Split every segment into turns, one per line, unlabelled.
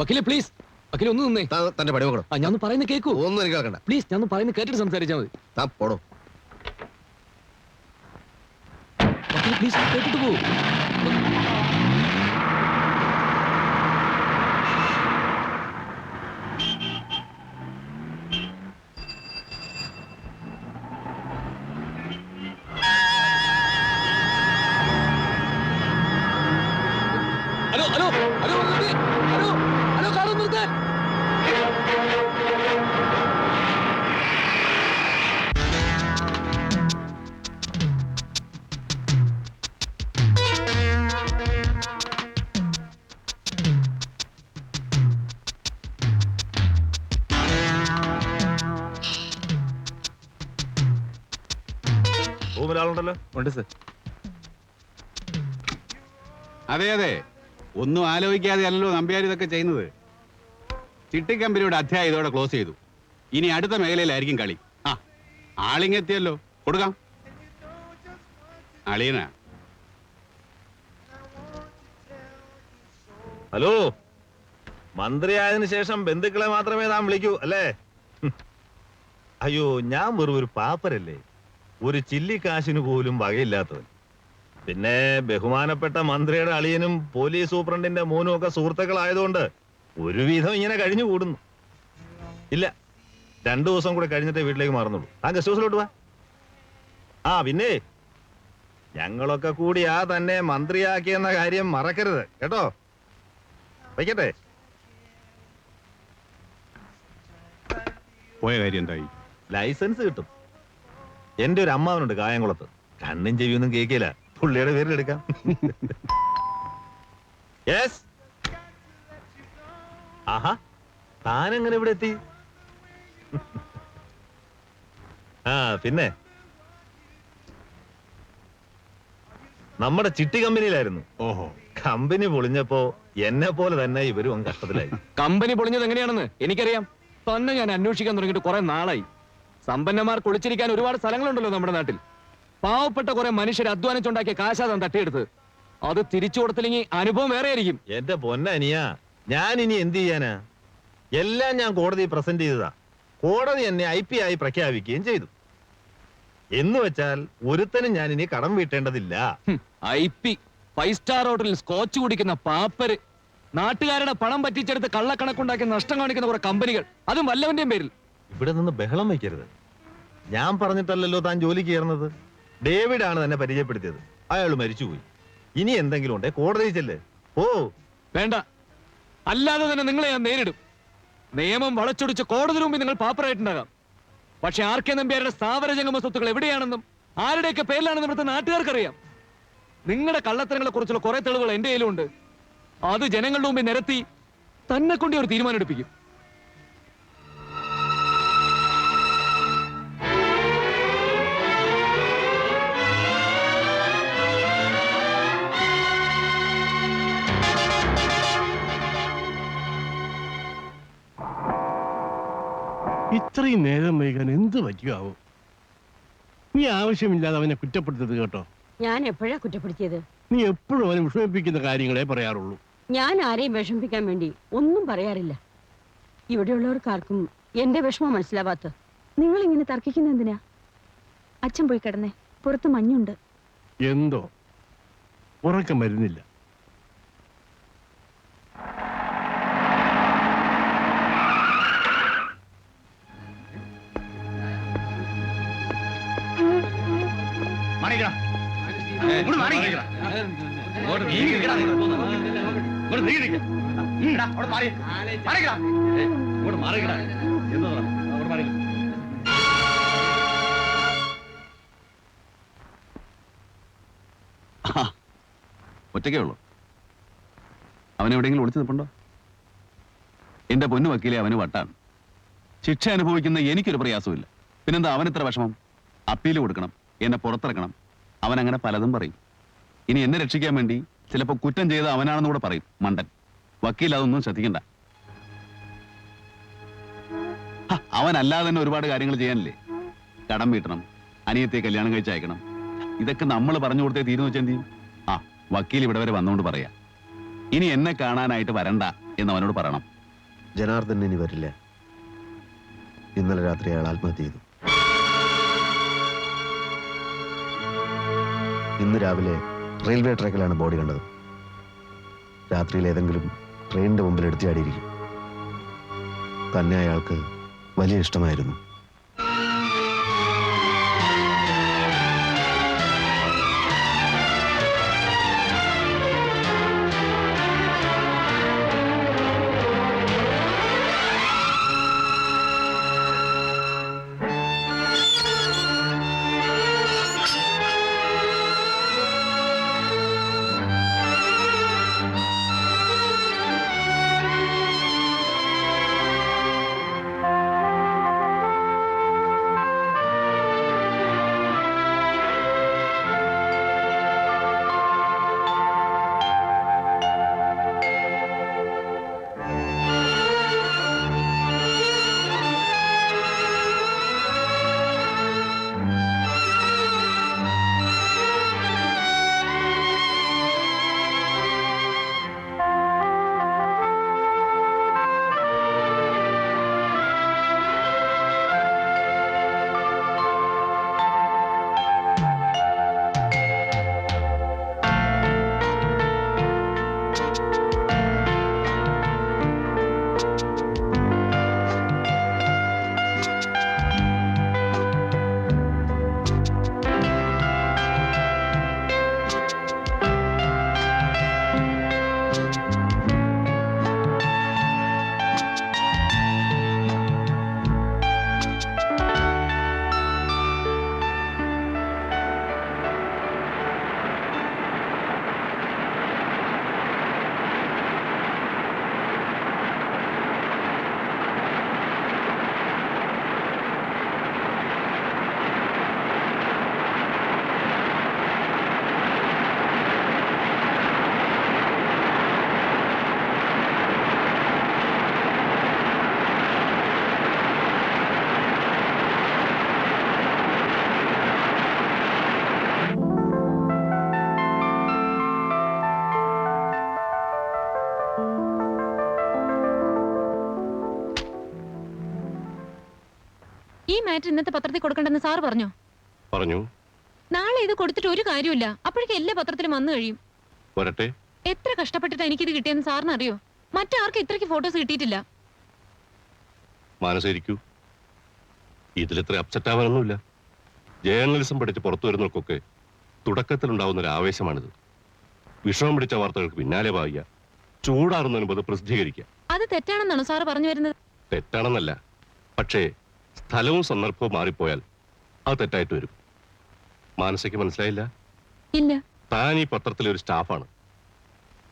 വക്കീലെ പ്ലീസ് വക്കീലെ ഒന്ന് നിന്നേ.
താൻ തന്റെ പടി നോക്കണം
ആ ഞാൻ ഒന്ന് പറയുന്നത് കേൾക്കൂ
ഒന്നും എനിക്ക് കേൾക്കണ്ട
പ്ലീസ് ഞാൻ ഒന്ന് പറയുന്നത് കേട്ടിട്ട് സംസാരിച്ചാൽ മതി.
താൻ പോടോ.
വക്കീലെ പ്ലീസ് കേട്ടിട്ട് പോ.
റൂമിലാളുണ്ടല്ലോ
ഉണ്ട് സർ. അതെ അതെ. ഒന്നും ആലോചിക്കാതെ അല്ലല്ലോ നമ്പ്യാർ ഇതൊക്കെ ചെയ്യുന്നത്. ചിട്ടിക്കമ്പനിയുടെ അധ്യായം ഇതോടെ ക്ലോസ് ചെയ്തു. ഇനി അടുത്ത മേഖലയിലായിരിക്കും കളി. ആ ആളിങ്ങെത്തിയല്ലോ. കൊടുക്കാം. അളീന
ഹലോ. മന്ത്രി മന്ത്രിയായതിനു ശേഷം ബന്ധുക്കളെ മാത്രമേ നാം വിളിക്കൂ അല്ലേ? അയ്യോ ഞാൻ വെറും ഒരു പാപ്പരല്ലേ? ഒരു ചില്ലിക്കാശിന് പോലും വകയില്ലാത്തവൻ. പിന്നെ ബഹുമാനപ്പെട്ട മന്ത്രിയുടെ അളിയനും പോലീസ് സൂപ്രണ്ടിന്റെ മോനും ഒക്കെ സുഹൃത്തുക്കളായതുകൊണ്ട് ഒരുവിധം ഇങ്ങനെ കഴിഞ്ഞു കൂടുന്നു. ഇല്ല രണ്ടു ദിവസം കൂടെ കഴിഞ്ഞിട്ട് വീട്ടിലേക്ക് മാറുന്നുള്ളൂ. ആ ഗസ്റ്റ് ഹൗസിലോട്ട് വാ. ആ പിന്നെ ഞങ്ങളൊക്കെ കൂടി ആ തന്നെ മന്ത്രിയാക്കിയെന്ന കാര്യം മറക്കരുത് കേട്ടോ? വയ്ക്കട്ടെ.
പോയ കാര്യം എന്തായി?
ലൈസൻസ് കിട്ടും. എന്റെ ഒരു അമ്മാവനുണ്ട് കായംകുളത്ത്. കണ്ണും ചെവിയൊന്നും കേക്കില്ല പുള്ളിയുടെ പേര് എടുക്കാം. യെസ് ആഹാ. താനെങ്ങനെ ഇവിടെ എത്തി? ആ പിന്നെ? നമ്മുടെ ചിട്ടി കമ്പനിയിലായിരുന്നു.
ഓഹോ.
കമ്പനി പൊളിഞ്ഞപ്പോ എന്നെ പോലെ തന്നെ ഇവരും അങ്ങ് കഷ്ടത്തിലായി.
കമ്പനി പൊളിഞ്ഞത് എങ്ങനെയാണെന്ന് എനിക്കറിയാം. തന്നെ ഞാൻ അന്വേഷിക്കാൻ തുടങ്ങിയിട്ട് കുറെ നാളായി. സമ്പന്നന്മാർക്ക് കുളിച്ചിരിക്കാൻ ഒരുപാട് സ്ഥലങ്ങളുണ്ടല്ലോ നമ്മുടെ നാട്ടിൽ. പാവപ്പെട്ട കുറെ മനുഷ്യർ അധ്വാനിച്ചുണ്ടാക്കിയ കാശാദം തട്ടിയെടുത്ത്. അത് തിരിച്ചു കൊടുത്തില്ലെങ്കിൽ അനുഭവം വേറെ ആയിരിക്കും
എന്റെ പൊന്നനിയാ ഞാൻ ഇനി എന്ത് ചെയ്യാനാ? എല്ലാം ഞാൻ കോടതി പ്രസന്റ് ചെയ്തതാ. കോടതി എന്നെ ഐ പി ആയി പ്രഖ്യാപിക്കുകയും ചെയ്തു. എന്ന് വെച്ചാൽ ഒരുത്തനും ഞാൻ ഇനി കടം വീട്ടേണ്ടതില്ല.
ഐ പി ഫൈവ് സ്റ്റാർ ഹോട്ടലിൽ സ്കോച്ച് കുടിക്കുന്ന പാപ്പര് നാട്ടുകാരുടെ പണം പറ്റിച്ചെടുത്ത് കള്ളക്കണക്കുണ്ടാക്കി നഷ്ടം കാണിക്കുന്ന കുറെ കമ്പനികൾ അതും വല്ലവന്റെയും പേരിൽ.
ഇവിടെ നിന്ന് ബഹളം വയ്ക്കരുത്. ഞാൻ പറഞ്ഞിട്ടല്ലല്ലോ താൻ ജോലി കയറുന്നത്. ഡേവിഡ് ആണ് തന്നെ പരിചയപ്പെടുത്തിയത്. അയാൾ മരിച്ചുപോയി. ഇനി എന്തെങ്കിലും ഉണ്ടേ? കോടതി ചെല്ലേ. ഓ
വേണ്ട. അല്ലാതെ തന്നെ നിങ്ങളെ ഞാൻ നേരിടും. നിയമം വളച്ചൊടിച്ച് കോടതി മുമ്പിൽ നിങ്ങൾ പാപ്പറായിട്ടുണ്ടാകാം. പക്ഷെ ആർ കെ നമ്പ്യാരുടെ സ്ഥാവര ജംഗമ സ്വത്തുക്കൾ എവിടെയാണെന്നും ആരുടെയൊക്കെ പേരിലാണെന്നും ഇവിടുത്തെ നാട്ടുകാർക്കറിയാം. നിങ്ങളുടെ കള്ളത്തരങ്ങളെ കുറിച്ചുള്ള കുറെ തെളിവുകൾ എന്റെ കയ്യിലുണ്ട്. അത് ജനങ്ങളുടെ മുമ്പിൽ നിരത്തി തന്നെ കൊണ്ട് ഒരു തീരുമാനം എടുപ്പിക്കും.
ഇത്രയും നേരം വൈകാൻ എന്ത് പറ്റിയാവും നീ ആവശ്യമില്ലാതെ അവനെ കുറ്റപ്പെടുത്തരുത് കേട്ടോ.
ഞാൻ എപ്പോഴാ കുറ്റപ്പെടുത്തിയത്?
നീ എപ്പോഴും അവനെ വിഷമിപ്പിക്കുന്ന കാര്യങ്ങളെ പറയാറുള്ളൂ.
ഞാൻ ആരെയും വിഷമിപ്പിക്കാൻ വേണ്ടി ഒന്നും പറയാറില്ല. ഇവിടെയുള്ളവർക്കാർക്കും എന്റെ വിഷമം മനസ്സിലാവാത്ത.
നിങ്ങൾ ഇങ്ങനെ തർക്കിക്കുന്ന എന്തിനാ? അച്ഛൻ പോയി കിടന്നേ. പുറത്ത് മഞ്ഞുണ്ട്.
എന്തോ? ഉറക്കം വരുന്നില്ല.
ഒറ്റയ്ക്കേ ഉള്ളൂ. അവൻ എവിടെയെങ്കിലും ഒളിച്ചു നിൽപ്പുണ്ടോ? എന്റെ പൊന്നു വക്കീലെ അവന് വട്ടാണ് ശിക്ഷ അനുഭവിക്കുന്ന എനിക്കൊരു പ്രയാസമില്ല പിന്നെന്താ അവൻ ഇത്ര വിഷമം? അപ്പീൽ കൊടുക്കണം. എന്നെ പുറത്തിറക്കണം. അവൻ അങ്ങനെ പലതും പറയും. ഇനി എന്നെ രക്ഷിക്കാൻ വേണ്ടി ചിലപ്പോൾ കുറ്റം ചെയ്ത അവനാണെന്ന് കൂടെ പറയും മണ്ടൻ. വക്കീൽ അതൊന്നും ശ്രദ്ധിക്കണ്ട. അവനല്ലാതെ തന്നെ ഒരുപാട് കാര്യങ്ങൾ ചെയ്യാനില്ലേ? കടം വീട്ടണം അനിയത്തെ കല്യാണം കഴിച്ച് അയക്കണം. ഇതൊക്കെ നമ്മൾ പറഞ്ഞു കൊടുത്തേ തീരുന്നു വെച്ചാൽ എന്ത് ചെയ്യും ആ വക്കീൽ ഇവിടെ വരെ വന്നുകൊണ്ട് പറയാ. ഇനി എന്നെ കാണാനായിട്ട് വരണ്ട എന്ന് അവനോട് പറയണം.
ജനാർദ്ദൻ ഇനി വരില്ല. ഇന്നലെ രാത്രി അയാൾ ആത്മഹത്യ ചെയ്തു. ഇന്ന് രാവിലെ റെയിൽവേ ട്രാക്കിലാണ് ബോഡി കണ്ടത്. രാത്രിയിൽ ഏതെങ്കിലും ട്രെയിനിന്റെ മുമ്പിൽ എടുത്തിയാടിയിരിക്കും തന്നെ അയാൾക്ക് വലിയ ഇഷ്ടമായിരുന്നു.
മാറ്റർ ഇന്നത്തെ പത്രത്തിൽ കൊടുക്കണ്ടെന്ന് സാർ പറഞ്ഞു?
പറഞ്ഞു.
നാളെ ഇത് കൊടുത്തിട്ട് ഒരു കാര്യമില്ല അപ്പോഴേക്കും എല്ലാ പത്രത്തിലും വന്നു കഴിയും.
വരട്ടെ.
എത്ര കഷ്ടപ്പെട്ടിട്ട് എനിക്കിത് കിട്ടിയെന്ന് സാറിന് അറിയോ? മറ്റാർക്കും ഇത്രയ്ക്ക് ഫോട്ടോസ് കിട്ടിയിട്ടില്ല.
മാനസിരിക്കൂ. ഇതിലിത്ര അപ്സെറ്റ് ആവാനൊന്നുമില്ല. ജേർണലിസം പഠിച്ച് പുറത്തു വരുന്നവർക്കൊക്കെ തുടക്കത്തിലുണ്ടാവുന്ന ഒരു ആവേശമാണിത്. വിഷമം പിടിച്ച വാർത്തകൾക്ക് പിന്നാലെ വായിക്ക ചൂടാറുന്നതിന് അത് പ്രസിദ്ധീകരിക്കുക.
അത് തെറ്റാണെന്നാണോ സാറ് പറഞ്ഞു വരുന്നത്?
തെറ്റാണെന്നല്ല. പക്ഷേ സ്ഥലവും സന്ദർഭവും മാറിപ്പോയാൽ അത് തെറ്റായിട്ട് വരും. മാനസയ്ക്ക് മനസ്സിലായില്ല?
ഇല്ല.
താൻ ഈ പത്രത്തിലെ ഒരു സ്റ്റാഫാണ്.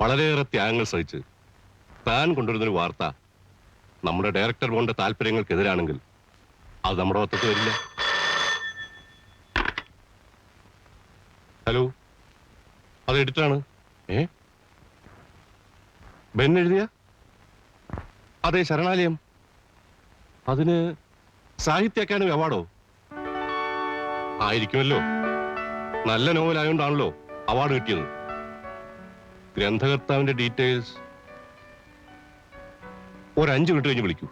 വളരെയേറെ ത്യാഗങ്ങൾ സഹിച്ച് താൻ കൊണ്ടുവരുന്നൊരു വാർത്ത നമ്മുടെ ഡയറക്ടർ ബോണ്ട താല്പര്യങ്ങൾക്കെതിരാണെങ്കിൽ അത് നമ്മുടെ പത്രത്തിൽ വരില്ല. ഹലോ? അത് എഡിറ്ററാണ്? ഏ? ബെൻ എഴുതിയ? അതെ ശരണാലയം. അതിന് സാഹിത്യ അക്കാദമി അവാർഡോ? ആയിരിക്കുമല്ലോ. നല്ല നോവലായോണ്ടാണല്ലോ അവാർഡ് കിട്ടിയത്. ഗ്രന്ഥകർത്താവിന്റെ ഡീറ്റെയിൽസ്. ഒരു അഞ്ചു മിനിറ്റ് കഴിഞ്ഞ് വിളിക്കൂ.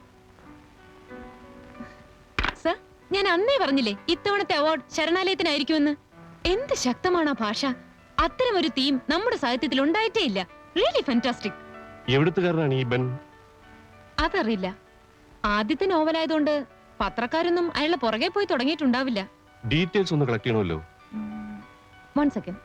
സർ ഞാൻ അന്നേ പറഞ്ഞില്ലേ ഇത്തവണത്തെ അവാർഡ് ശരണാലയത്തിനായിരിക്കുമെന്ന്? എന്ത് ശക്തമാണ് ആ ഭാഷ. അത്തരം ഒരു തീം നമ്മുടെ സാഹിത്യത്തിൽ ഉണ്ടായിട്ടേ ഇല്ല. റിയലി ഫാന്റാസ്റ്റിക്
എവിടുത്തുകാരനാണ് ഈ ബെൻ?
അതറിയില്ല. ആദ്യത്തെ നോവലായതുകൊണ്ട് പത്രക്കാരൊന്നും അയാളുടെ പുറകെ പോയി തുടങ്ങിയിട്ടുണ്ടാവില്ല.
ഡീറ്റെയിൽസ് ഒന്ന് കളക്ട് ചെയ്യണമല്ലോ.
One second